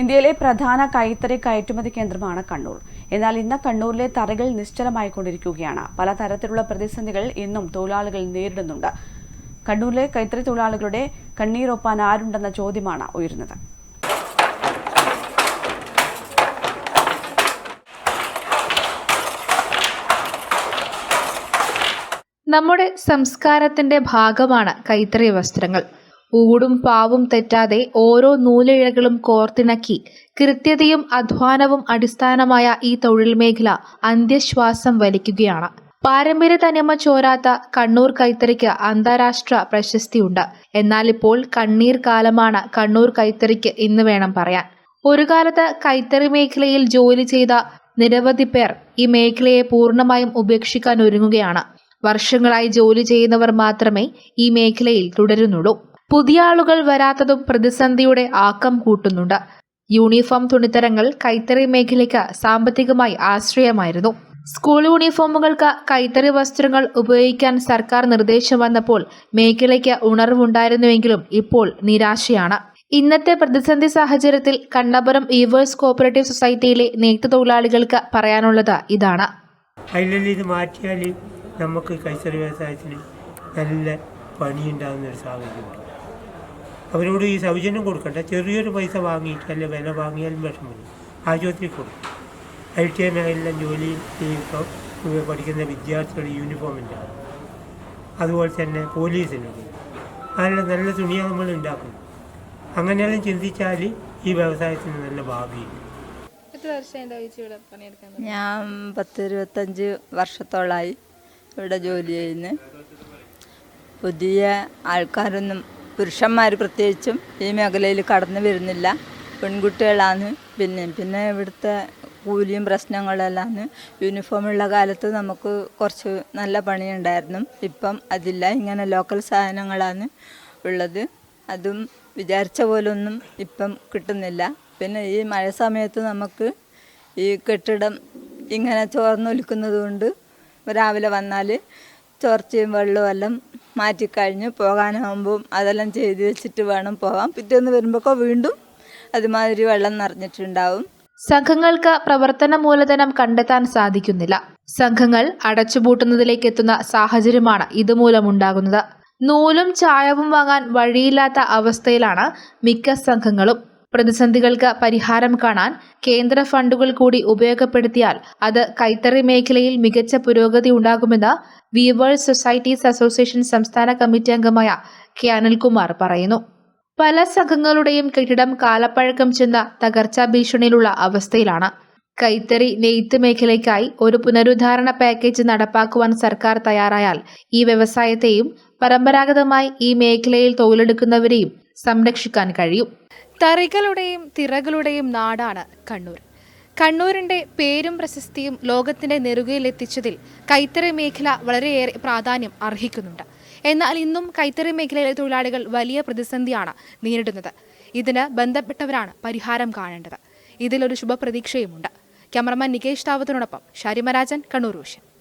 ഇന്ത്യയിലെ പ്രധാന കൈത്തറി കയറ്റുമതി കേന്ദ്രമാണ് കണ്ണൂർ. എന്നാൽ ഇന്ന് കണ്ണൂരിലെ തറകൾ നിശ്ചലമായിക്കൊണ്ടിരിക്കുകയാണ്. പല തരത്തിലുള്ള പ്രതിസന്ധികൾ ഇന്നും തൊഴിലാളികൾ നേരിടുന്നുണ്ട്. കണ്ണൂരിലെ കൈത്തറി തൊഴിലാളികളുടെ കണ്ണീരൊപ്പാൻ ആരുണ്ടെന്ന ചോദ്യമാണ് ഉയരുന്നത്. നമ്മുടെ സംസ്കാരത്തിന്റെ ഭാഗമാണ് കൈത്തറി വസ്ത്രങ്ങൾ. ഊടും പാവും തെറ്റാതെ ഓരോ നൂലിഴകളും കോർത്തിണക്കി. കൃത്യതയും അധ്വാനവും അടിസ്ഥാനമായ ഈ തൊഴിൽ മേഖല അന്ത്യശ്വാസം വലിക്കുകയാണ്. പാരമ്പര്യ തനിമ ചോരാത്ത കണ്ണൂർ കൈത്തറിക്ക് അന്താരാഷ്ട്ര പ്രശസ്തിയുണ്ട്. എന്നാൽ ഇപ്പോൾ കണ്ണീർ കാലമാണ് കണ്ണൂർ കൈത്തറിക്ക് ഇന്ന് വേണം പറയാൻ. ഒരു കാലത്ത് കൈത്തറി മേഖലയിൽ ജോലി ചെയ്ത നിരവധി പേർ ഈ മേഖലയെ പൂർണമായും ഉപേക്ഷിക്കാൻ ഒരുങ്ങുകയാണ്. വർഷങ്ങളായി ജോലി ചെയ്യുന്നവർ മാത്രമേ ഈ മേഖലയിൽ തുടരുന്നുള്ളൂ. പുതിയ ആളുകൾ വരാത്തതും പ്രതിസന്ധിയുടെ ആക്കം കൂട്ടുന്നുണ്ട്. യൂണിഫോം തുണിത്തരങ്ങൾ കൈത്തറി മേഖലയ്ക്ക് സാമ്പത്തികമായി ആശ്രയമായിരുന്നു. സ്കൂൾ യൂണിഫോമുകൾക്ക് കൈത്തറി വസ്ത്രങ്ങൾ ഉപയോഗിക്കാൻ സർക്കാർ നിർദ്ദേശം വന്നപ്പോൾ മേഖലയ്ക്ക് ഉണർവുണ്ടായിരുന്നുവെങ്കിലും ഇപ്പോൾ നിരാശയാണ്. ഇന്നത്തെ പ്രതിസന്ധി സാഹചര്യത്തിൽ കണ്ണപുരം ഈവേഴ്സ് കോപ്പറേറ്റീവ് സൊസൈറ്റിയിലെ നെയ്ത്ത് തൊഴിലാളികൾക്ക് പറയാനുള്ളത് ഇതാണ്. ഇത് മാറ്റിയാൽ നമുക്ക് കൈത്തറി വ്യവസായത്തിന് നല്ല പണിയുണ്ടാകുന്ന ഒരു സാഹചര്യമുണ്ട് അവരോട് ഈ സൗജന്യം കൊടുക്കണ്ട. ചെറിയൊരു പൈസ വാങ്ങിയിട്ട് അല്ലെ വില വാങ്ങിയാലും വിഷമില്ല ആശുപത്രി കൊടുക്കും. ഐ ടി ഐ മേഖലയിലും ജോലി ചെയ്യുമ്പോൾ പഠിക്കുന്ന വിദ്യാർത്ഥികൾ യൂണിഫോമിന്റെ അതുപോലെ തന്നെ പോലീസിനുണ്ട് അതിനുള്ള നല്ല തുണിയാണ് നമ്മൾ ഉണ്ടാക്കുന്നത് അങ്ങനെയെല്ലാം ചിന്തിച്ചാൽ ഈ വ്യവസായത്തിന് നല്ല ഭാവിയുണ്ട് ഞാൻ പത്ത് ഇരുപത്തഞ്ച് വർഷത്തോളമായി ഇവിടെ ജോലി ചെയ്യുന്നു. പുതിയ ആൾക്കാരൊന്നും പുരുഷന്മാർ പ്രത്യേകിച്ചും ഈ മേഖലയിൽ കടന്നു വരുന്നില്ല. പെൺകുട്ടികളാണ്. പിന്നെ പിന്നെ ഇവിടുത്തെ കൂലിയും പ്രശ്നങ്ങളെല്ലാം യൂണിഫോം ഉള്ള കാലത്ത് നമുക്ക് കുറച്ച് നല്ല പണിയുണ്ടായിരുന്നു. ഇപ്പം അതില്ല. ഇങ്ങനെ ലോക്കൽ സാധനങ്ങളാണ് ഉള്ളത്. അതും വിചാരിച്ച പോലൊന്നും ഇപ്പം കിട്ടുന്നില്ല. പിന്നെ ഈ മഴ സമയത്ത് നമുക്ക് ഈ കെട്ടിടം ഇങ്ങനെ ചോർന്നൊലിക്കുന്നത് കൊണ്ട് രാവിലെ വന്നാൽ ചോർച്ചയും വെള്ളവും എല്ലാം മാറ്റിക്കഴിഞ്ഞ് പോകാനാകുമ്പോൾ അതെല്ലാം ചെയ്ത് വെച്ചിട്ട് വേണം പോകാം. പിറ്റേന്ന് വരുമ്പോഴൊക്കെ വീണ്ടും അതുമാതിരി വെള്ളം നിറഞ്ഞിട്ടുണ്ടാവും. സംഘങ്ങൾക്ക് പ്രവർത്തന മൂലധനം കണ്ടെത്താൻ സാധിക്കുന്നില്ല. സംഘങ്ങൾ അടച്ചുപൂട്ടുന്നതിലേക്ക് എത്തുന്ന സാഹചര്യമാണ് ഇതുമൂലമുണ്ടാകുന്നത്. നൂലും ചായവും വാങ്ങാൻ വഴിയില്ലാത്ത അവസ്ഥയിലാണ് മിക്ക സംഘങ്ങളും. പ്രതിസന്ധികൾക്ക് പരിഹാരം കാണാൻ കേന്ദ്ര ഫണ്ടുകൾ കൂടി ഉപയോഗപ്പെടുത്തിയാൽ അത് കൈത്തറി മേഖലയിൽ മികച്ച പുരോഗതി ഉണ്ടാകുമെന്ന് വീവേഴ്സ് സൊസൈറ്റീസ് അസോസിയേഷൻ സംസ്ഥാന കമ്മിറ്റി അംഗമായ കെ അനിൽകുമാർ പറയുന്നു. പല സംഘങ്ങളുടെയും കെട്ടിടം കാലപ്പഴക്കം ചെന്ന തകർച്ചാ ഭീഷണിയിലുള്ള അവസ്ഥയിലാണ്. കൈത്തറി നെയ്ത്ത് മേഖലയ്ക്കായി ഒരു പുനരുദ്ധാരണ പാക്കേജ് നടപ്പാക്കുവാൻ സർക്കാർ തയ്യാറായാൽ ഈ വ്യവസായത്തെയും പരമ്പരാഗതമായി ഈ മേഖലയിൽ തൊഴിലെടുക്കുന്നവരെയും സംരക്ഷിക്കാൻ കഴിയും. തറികളുടെയും തിറകളുടെയും നാടാണ് കണ്ണൂർ. കണ്ണൂരിന്റെ പേരും പ്രശസ്തിയും ലോകത്തിന്റെ നെറുകയിലെത്തിച്ചതിൽ കൈത്തറി മേഖല വളരെയേറെ പ്രാധാന്യം അർഹിക്കുന്നുണ്ട്. എന്നാൽ ഇന്നും കൈത്തറി മേഖലയിലെ തൊഴിലാളികൾ വലിയ പ്രതിസന്ധിയാണ് നേരിടുന്നത്. ഇതിന് ബന്ധപ്പെട്ടവരാണ് പരിഹാരം കാണേണ്ടത്. ഇതിലൊരു ശുഭപ്രതീക്ഷയുമുണ്ട്. ക്യാമറമാൻ നികേഷ് താവത്തിനോടൊപ്പം ഷാരിമരാജൻ കണ്ണൂർ വിഷൻ.